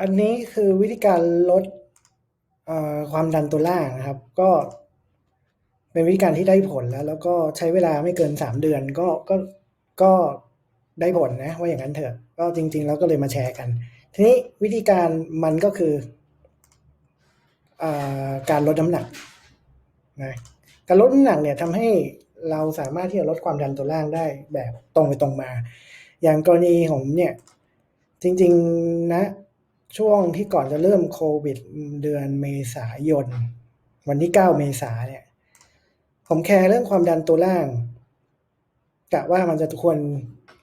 อันนี้คือวิธีการลดความดันตัวล่างนะครับ ก็เป็นวิธีการที่ได้ผลแล้ว แล้วก็ใช้เวลาไม่เกินสามเดือนก็ก็ก็ได้ผลนะว่าอย่างนั้นเถอะ ก็จริง ๆ แล้วก็เลยมาแชร์กัน ทีนี้วิธีการมันก็คืออการลดน้ำหนักนะการลดน้ำหนักเนี่ยทำให้เราสามารถที่จะลดความดันตัวล่างได้แบบตรงไปตรงมา อย่างกรณีของผมเนี่ย จริง ๆ นะ ช่วงที่ก่อนจะเริ่มโควิดเดือนเมษายน วันที่ 9 เมษาเนี่ย ผมแคร์เรื่องความดันตัวล่างกะว่ามันจะควร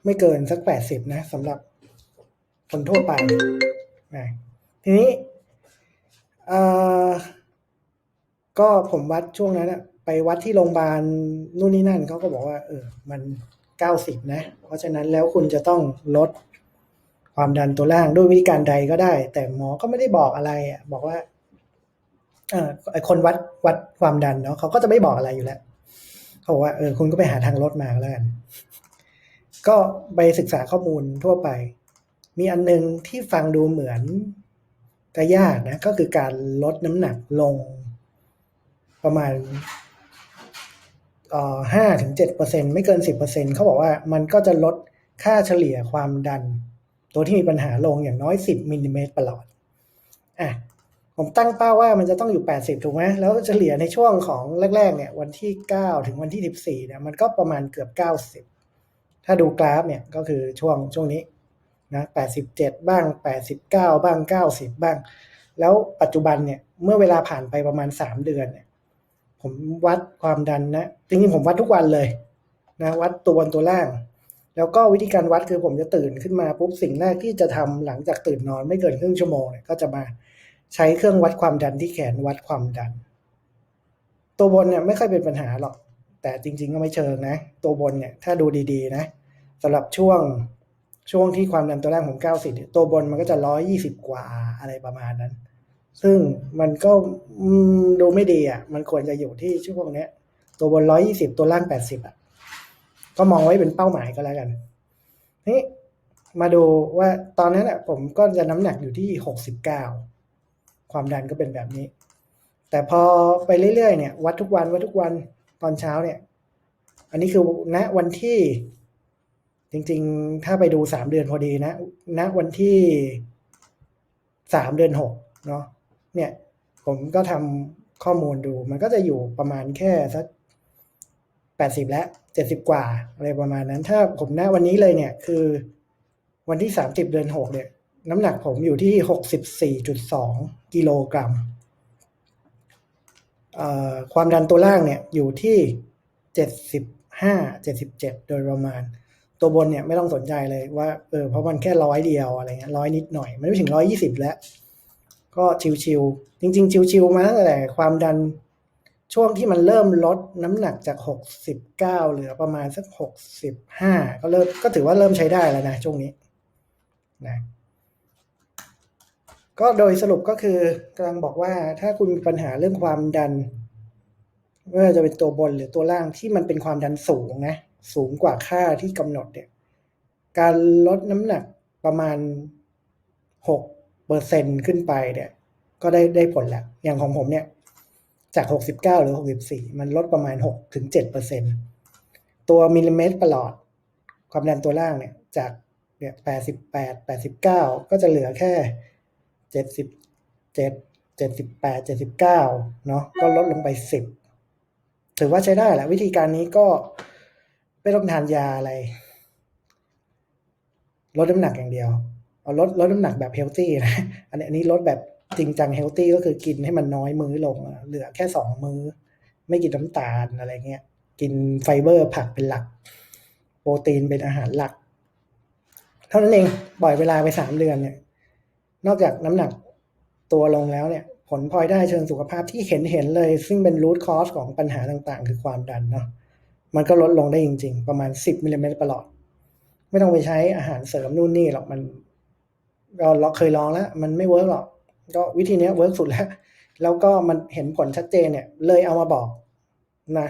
ไม่เกินสัก 80 นะสำหรับคนทั่วไปนะทีนี้ก็ผมวัดช่วงนั้นอะไปวัดที่โรงพยาบาลนู่นนี่นั่นเขาก็บอกว่า เออ มัน 90 นะ เพราะฉะนั้นแล้วคุณจะต้องลด ความดันตัวล่างด้วยวิธีการใดก็ได้ แต่หมอก็ไม่ได้บอกอะไรอะบอกว่าเออคนวัดวัดความดันเนาะเขาก็จะไม่บอกอะไรอยู่แล้วเขาบอกว่าเออคุณก็ไปหาทางลดมาแล้วกันก็ไปศึกษาข้อมูลทั่วไป มีอันนึงที่ฟังดูเหมือนจะยากนะ ก็คือการลดน้ำหนักลง ประมาณห้าถึงเจ็ดเปอร์เซ็นไม่เกินสิบเปอร์เซ็นเขาบอกว่ามันก็จะลดค่าเฉลี่ยความดัน ตัวที่มีปัญหาลงอย่างน้อยสิบมิลลิเมตรประหลอดอะผมตั้งเป้าว่ามันจะต้องอยู่ 80 ถูกไหมแล้วเฉลี่ยในช่วงของแรก ๆ เนี่ย วันที่ 9 ถึงวันที่ 14 เนี่ย มันก็ประมาณเกือบ 90 ถ้าดูกราฟเนี่ยก็คือช่วงช่วงนี้นะ87 บ้าง 89 บ้าง 90 บ้าง แล้วปัจจุบันเนี่ย เมื่อเวลาผ่านไปประมาณ 3 เดือนเนี่ย ผมวัดความดันนะ จริงๆ ผมวัดทุกวันเลยนะ วัดตัวบนตัวล่าง แล้วก็วิธีการวัดคือผมจะตื่นขึ้นมาปุ๊บสิ่งแรกที่จะทำหลังจากตื่นนอนไม่เกินครึ่งชั่วโมงเนี่ยก็จะมาใช้เครื่องวัดความดันที่แขนวัดความดัน ตัวบนเนี่ยไม่ค่อยเป็นปัญหาหรอก แต่จริง ๆ ก็ไม่เชิงนะ ตัวบนเนี่ยถ้าดูดีๆ นะสำหรับช่วงช่วงที่ความดันตัวล่างผม90ตัวบนมันก็จะ120กว่าอะไรประมาณนั้น ซึ่งมันก็ดูไม่ดีอะ มันควรจะอยู่ที่ช่วงเนี้ย ตัวบน120ตัวล่าง80อะ ก็มองไว้เป็นเป้าหมายก็แล้วกันนี่มาดูว่าตอนนั้นอะผมก็จะน้ำหนักอยู่ที่69ความดันก็เป็นแบบนี้ แต่พอไปเรื่อยๆเนี่ย วัดทุกวันวัดทุกวันตอนเช้าเนี่ย อันนี้คือณวันที่ จริงๆ ถ้าไปดูสามเดือนพอดีนะณวันที่สามเดือนหกเนาะเนี่ย ผมก็ทำข้อมูลดู มันก็จะอยู่ประมาณแค่สัก แปดสิบและเจ็ดสิบกว่าอะไรประมาณนั้น ถ้าผมณวันนี้เลยเนี่ยคือ วันที่สามสิบเดือนหกเนี่ย น้ำหนักผมอยู่ที่หกสิบสี่จุดสองกิโลกรัมความดันตัวล่างเนี่ยอยู่ที่เจ็ดสิบห้าเจ็ดสิบเจ็ดโดยประมาณ ตัวบนเนี่ยไม่ต้องสนใจเลยว่าเออเพราะมันแค่ร้อยเดียวอะไรเงี้ยร้อยนิดหน่อย มันไม่ถึงร้อยยี่สิบแล้ว ก็ชิวๆจริง ๆ ชิวๆมาตั้งแต่ความดัน ช่วงที่มันเริ่มลดน้ำหนักจากหกสิบเก้าเหลือประมาณสักหกสิบห้าก็เริ่มก็ถือว่าเริ่มใช้ได้แล้วนะ ช่วงนี้นะก็โดยสรุปก็คือกำลังบอกว่าถ้าคุณมีปัญหาเรื่องความดันไม่ว่าจะเป็นตัวบนหรือตัวล่างที่มันเป็นความดันสูงนะ สูงกว่าค่าที่กำหนดเนี่ย การลดน้ำหนักประมาณหกเปอร์เซ็นขึ้นไปเนี่ย ก็ได้ได้ผลแล้วอย่างของผมเนี่ย จากหกสิบเก้าหรือหกสิบสี่มันลดประมาณหกถึงเจ็ดเปอร์เซ็นตัวมิลลิเมตรประหลอด ความดันตัวล่างเนี่ยจากเนี่ยแปดสิบแปดแปดสิบเก้าก็จะเหลือแค่เจ็ดสิบเนาะก็ลดลงไปสิบถือว่าใช้ได้แหละวิธีการนี้ก็ไม่ต้องทานยาอะไร ลดน้ำหนักอย่างเดียวเอาลดลดน้ำหนักแบบเฮลตี้นะอันนี้ลดแบบ จริงจังเฮลตี้ก็คือกินให้มันน้อยมื้อลง เหลือแค่สองมื้อ ไม่กินน้ำตาลอะไรเงี้ย กินไฟเบอร์ผักเป็นหลัก โปรตีนเป็นอาหารหลัก เท่านั้นเองปล่อยเวลาไปสามเดือนเนี่ย นอกจากน้ำหนักตัวลงแล้วเนี่ย ผลพลอยได้เชิงสุขภาพที่เห็นเห็นเลย ซึ่งเป็นรูทคอสของปัญหาต่างๆ คือความดันเนาะมันก็ลดลงได้จริง ๆ ประมาณสิบมิลลิเมตรประหลอด ไม่ต้องไปใช้อาหารเสริมนู่นนี่หรอกมันก็เราเคยลองแล้ว มันไม่เวิร์กหรอก ก็วิธีนี้เวิร์กสุดแล้ว แล้วก็มันเห็นผลชัดเจนเนี่ย เลยเอามาบอกนะ